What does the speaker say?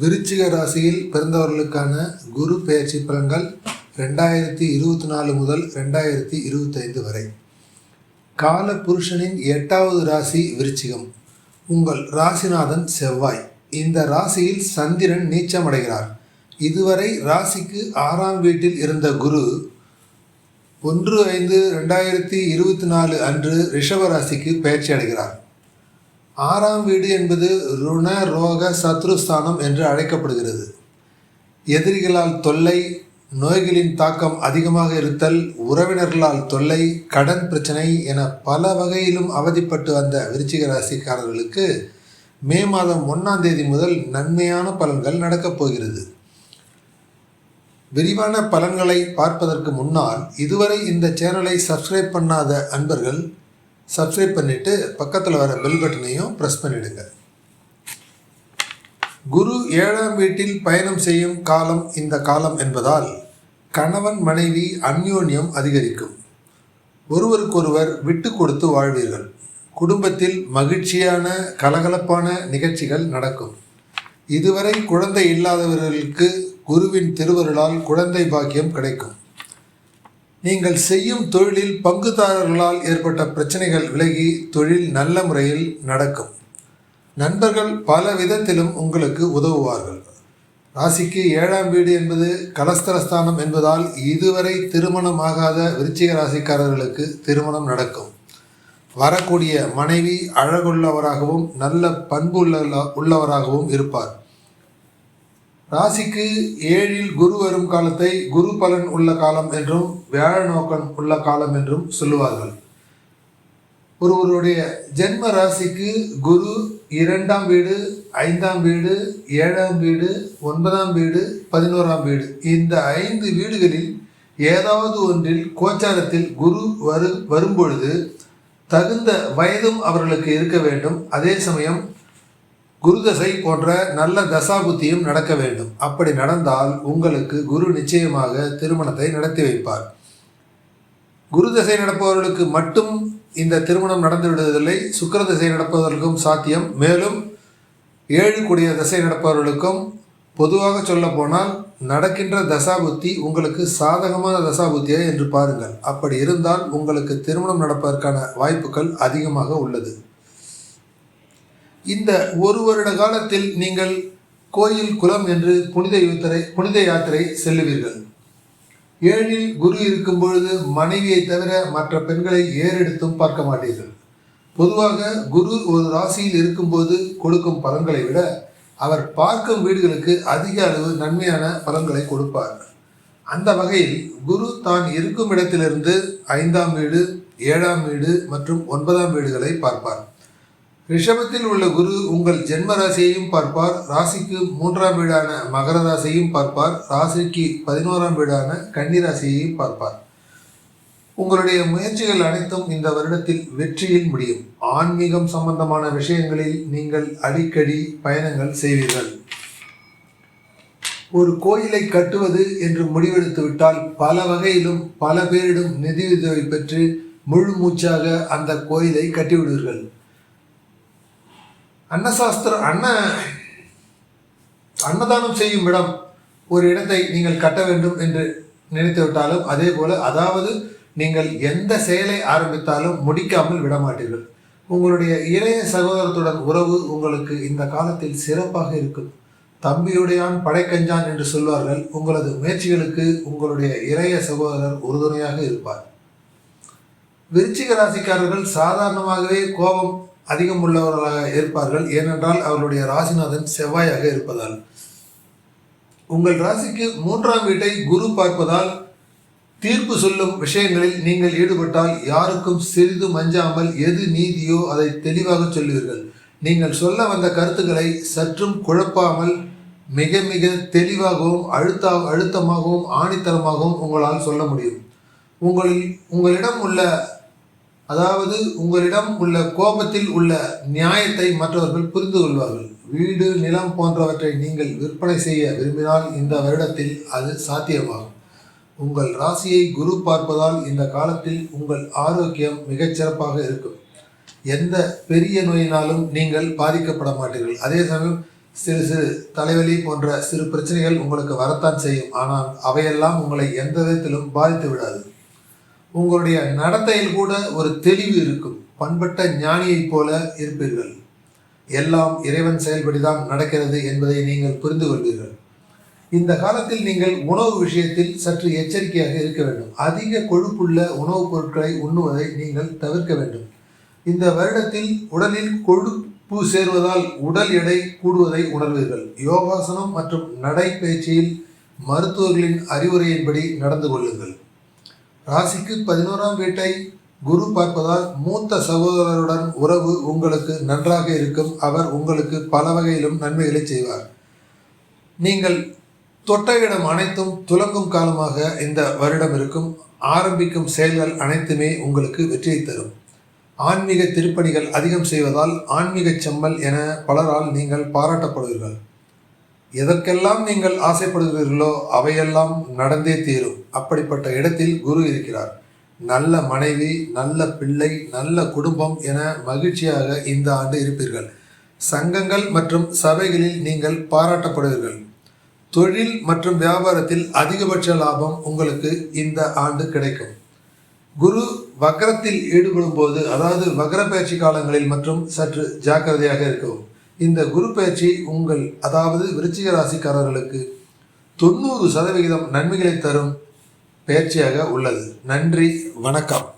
விருச்சிக ராசியில் பிறந்தவர்களுக்கான குரு பெயர்ச்சி பலன்கள் ரெண்டாயிரத்தி இருபத்தி நாலு முதல் ரெண்டாயிரத்தி இருபத்தைந்து வரை. கால புருஷனின் எட்டாவது ராசி விருச்சிகம். உங்கள் ராசிநாதன் செவ்வாய். இந்த ராசியில் சந்திரன் நீச்சமடைகிறார். இதுவரை ராசிக்கு ஆறாம் வீட்டில் இருந்த குரு ஒன்று ஐந்து ரெண்டாயிரத்தி இருபத்தி நாலு அன்று ரிஷப ராசிக்கு பயிற்சி அடைகிறார். ஆறாம் வீடு என்பது ருண ரோக சத்ருஸ்தானம் என்று அழைக்கப்படுகிறது. எதிரிகளால் தொல்லை நோய்களின் தாக்கம் அதிகமாக இருத்தல் உறவினர்களால் தொல்லை கடன் பிரச்சனை என பல வகையிலும் அவதிப்பட்டு வந்த விருச்சிக ராசிக்காரர்களுக்கு மே மாதம் ஒன்றாம் தேதி முதல் நன்மையான பலன்கள் நடக்கப் போகிறது. விரிவான பலன்களை பார்ப்பதற்கு முன்னால் இதுவரை இந்த சேனலை சப்ஸ்கிரைப் பண்ணாத அன்பர்கள் சப்ஸ்கிரைப் பண்ணிவிட்டு பக்கத்தில் வர பெல் பட்டனையும் ப்ரெஸ் பண்ணிவிடுங்க குரு ஏழாம் வீட்டில் பயணம் செய்யும் காலம் இந்த காலம் என்பதால் கணவன் மனைவி அந்யோன்யம் அதிகரிக்கும். ஒருவருக்கொருவர் விட்டு கொடுத்து வாழ்வீர்கள். குடும்பத்தில் மகிழ்ச்சியான கலகலப்பான நிகழ்ச்சிகள் நடக்கும். இதுவரை குழந்தை இல்லாதவர்களுக்கு குருவின் திருவருளால் குழந்தை பாக்கியம் கிடைக்கும். நீங்கள் செய்யும் தொழிலில் பங்குதாரர்களால் ஏற்பட்ட பிரச்சனைகள் விலகி தொழில் நல்ல முறையில் நடக்கும். நண்பர்கள் பல விதத்திலும் உங்களுக்கு உதவுவார்கள். ராசிக்கு ஏழாம் வீடு என்பது கலஸ்தரஸ்தானம் என்பதால் இதுவரை திருமணம் ஆகாத விருச்சிக ராசிக்காரர்களுக்கு திருமணம் நடக்கும். வரக்கூடிய மனைவி அழகுள்ளவராகவும் நல்ல பண்பு உள்ள உள்ளவராகவும் இருப்பார். ராசிக்கு ஏழில் குரு வரும் காலத்தை குரு பலன் உள்ள காலம் என்றும் வியாழ நோக்கம் உள்ள காலம் என்றும் சொல்லுவார்கள். ஒருவருடைய ஜென்ம ராசிக்கு குரு இரண்டாம் வீடு ஐந்தாம் வீடு ஏழாம் வீடு ஒன்பதாம் வீடு பதினோராம் வீடு. இந்த ஐந்து வீடுகளில் ஏதாவது ஒன்றில் கோச்சாரத்தில் குரு வரு வரும்பொழுது தகுந்த வயதும் அவர்களுக்கு இருக்க வேண்டும். அதே சமயம் குருதசை போன்ற நல்ல தசாபுத்தியும் நடக்க வேண்டும். அப்படி நடந்தால் உங்களுக்கு குரு நிச்சயமாக திருமணத்தை நடத்தி வைப்பார். குருதசை நடப்பவர்களுக்கு மட்டும் இந்த திருமணம் நடந்து விடுவதில்லை. சுக்கர திசை நடப்பவர்களுக்கும் சாத்தியம். மேலும் ஏழு கூடிய தசை நடப்பவர்களுக்கும் பொதுவாக சொல்ல போனால் நடக்கின்ற தசாபுத்தி உங்களுக்கு சாதகமான தசாபுத்தியா என்று பாருங்கள். அப்படி இருந்தால் உங்களுக்கு திருமணம் நடப்பதற்கான வாய்ப்புகள் அதிகமாக உள்ளது. இந்த ஒரு வருட காலத்தில் நீங்கள் கோயில் குலம் என்று புனித யாத்திரை புனித யாத்திரை செல்லுவீர்கள். ஏழில் குரு இருக்கும் பொழுது மனைவியை தவிர மற்ற பெண்களை ஏறெடுத்தும் பார்க்க மாட்டீர்கள். பொதுவாக குரு ஒரு ராசியில் இருக்கும்போது கொடுக்கும் பலன்களை விட அவர் பார்க்கும் வீடுகளுக்கு அதிக அளவு நன்மையான பலன்களை கொடுப்பார். அந்த வகையில் குரு தான் இருக்கும் இடத்திலிருந்து ஐந்தாம் வீடு ஏழாம் வீடு மற்றும் ஒன்பதாம் வீடுகளை பார்ப்பார். ரிஷபத்தில் உள்ள குரு உங்கள் ஜென்ம ராசியையும் பார்ப்பார். ராசிக்கு மூன்றாம் வீடான மகர ராசியையும் பார்ப்பார். ராசிக்கு பதினோராம் வீடான கன்னி ராசியையும் பார்ப்பார். உங்களுடைய முயற்சிகள் அனைத்தும் இந்த வருடத்தில் வெற்றியில் முடியும். ஆன்மீகம் சம்பந்தமான விஷயங்களில் நீங்கள் அடிக்கடி பயணங்கள் செய்வீர்கள். ஒரு கோயிலை கட்டுவது என்று முடிவெடுத்து விட்டால் பல வகையிலும் பல பேரிடம் நிதியுதவி பெற்று முழு மூச்சாக அந்த கோயிலை கட்டிவிடுவீர்கள். அன்னசாஸ்திர அன்ன அன்னதானம் செய்யும் இடம் ஒரு இடத்தை நீங்கள் கட்ட வேண்டும் என்று நினைத்து விட்டாலும் அதே போல அதாவது நீங்கள் எந்த செயலை ஆரம்பித்தாலும் முடிக்காமல் விட மாட்டீர்கள் உங்களுடைய இளைய சகோதரத்துடன் உறவு உங்களுக்கு இந்த காலத்தில் சிறப்பாக இருக்கும். தம்பியுடையான் படைக்கஞ்சான் என்று சொல்வார்கள். உங்களது முயற்சிகளுக்கு உங்களுடைய இளைய சகோதரர் உறுதுணையாக இருப்பார். விருச்சிக ராசிக்காரர்கள் சாதாரணமாகவே கோபம் அதிகம் உள்ளவர்களாக இருப்பார்கள். ஏனென்றால் அவர்களுடைய ராசிநாதன் செவ்வாயாக இருப்பதால். உங்கள் ராசிக்கு மூன்றாம் வீட்டை குரு பார்ப்பதால் தீர்ப்பு சொல்லும் விஷயங்களில் நீங்கள் ஈடுபட்டால் யாருக்கும் சிறிதும் அஞ்சாமல் எது நீதியோ அதை தெளிவாக சொல்லுவீர்கள் நீங்கள் சொல்ல வந்த கருத்துக்களை சற்றும் குழப்பாமல் மிக மிக தெளிவாகவும் அழுத்தா அழுத்தமாகவும் ஆணித்தரமாகவும் உங்களால் சொல்ல முடியும். உங்களில் உங்களிடம் உள்ள அதாவது உங்களிடம் உள்ள கோபத்தில் உள்ள நியாயத்தை மற்றவர்கள் புரிந்து கொள்வார்கள். வீடு நிலம் போன்றவற்றை நீங்கள் விற்பனை செய்ய விரும்பினால் இந்த வருடத்தில் அது சாத்தியமாகும். உங்கள் ராசியை குரு பார்ப்பதால் இந்த காலத்தில் உங்கள் ஆரோக்கியம் மிகச்சிறப்பாக இருக்கும். எந்த பெரிய நோயினாலும் நீங்கள் பாதிக்கப்பட மாட்டீர்கள். அதே சமயம் சிறு சிறு தலைவலி போன்ற சிறு பிரச்சனைகள் உங்களுக்கு வரத்தான் செய்யும். ஆனால் அவையெல்லாம் உங்களை எந்த விதத்திலும் பாதித்து விடாது. உங்களுடைய நடத்தையில் கூட ஒரு தெளிவு இருக்கும். பண்பட்ட ஞானியைப் போல இருப்பீர்கள். எல்லாம் இறைவன் செயல்படிதான் நடக்கிறது என்பதை நீங்கள் புரிந்து கொள்வீர்கள். இந்த காலத்தில் நீங்கள் உணவு விஷயத்தில் சற்று எச்சரிக்கையாக இருக்க வேண்டும். அதிக கொழுப்புள்ள உணவுப் பொருட்களை உண்ணுவதை நீங்கள் தவிர்க்க வேண்டும். இந்த வருடத்தில் உடலில் கொழுப்பு சேர்வதால் உடல் எடை கூடுவதை உணர்வீர்கள். யோகாசனம் மற்றும் நடைப்பயிற்சியில் மருத்துவர்களின் அறிவுரையின்படி நடந்து கொள்ளுங்கள். ராசிக்கு பதினோராம் வீட்டை குரு பார்ப்பதால் மூத்த சகோதரருடன் உறவு உங்களுக்கு நன்றாக இருக்கும். அவர் உங்களுக்கு பல வகையிலும் நன்மைகளை செய்வார். நீங்கள் தொட்ட இடம் அனைத்தும் துலங்கும் காலமாக இந்த வருடம் இருக்கும். ஆரம்பிக்கும் செயல்கள் அனைத்துமே உங்களுக்கு வெற்றியை தரும். ஆன்மீக திருப்பணிகள் அதிகம் செய்வதால் ஆன்மீக செம்மல் என பலரால் நீங்கள் பாராட்டப்படுவீர்கள். எதற்கெல்லாம் நீங்கள் ஆசைப்படுகிறீர்களோ அவையெல்லாம் நடந்தே தீரும். அப்படிப்பட்ட இடத்தில் குரு இருக்கிறார். நல்ல மனைவி நல்ல பிள்ளை நல்ல குடும்பம் என மகிழ்ச்சியாக இந்த ஆண்டு இருப்பீர்கள். சங்கங்கள் மற்றும் சபைகளில் நீங்கள் பாராட்டப்படுவீர்கள். தொழில் மற்றும் வியாபாரத்தில் அதிகபட்ச லாபம் உங்களுக்கு இந்த ஆண்டு கிடைக்கும். குரு வக்ரத்தில் ஈடுபடும் போது அதாவது வக்ர பயிற்சி காலங்களில் மற்றும் சற்று ஜாக்கிரதையாக இருக்கவும். இந்த குரு பயிற்சி உங்கள் அதாவது விருச்சிக ராசிக்காரர்களுக்கு தொண்ணூறு சதவிகிதம் நன்மைகளை தரும் பயிற்சியாக உள்ளது. நன்றி வணக்கம்.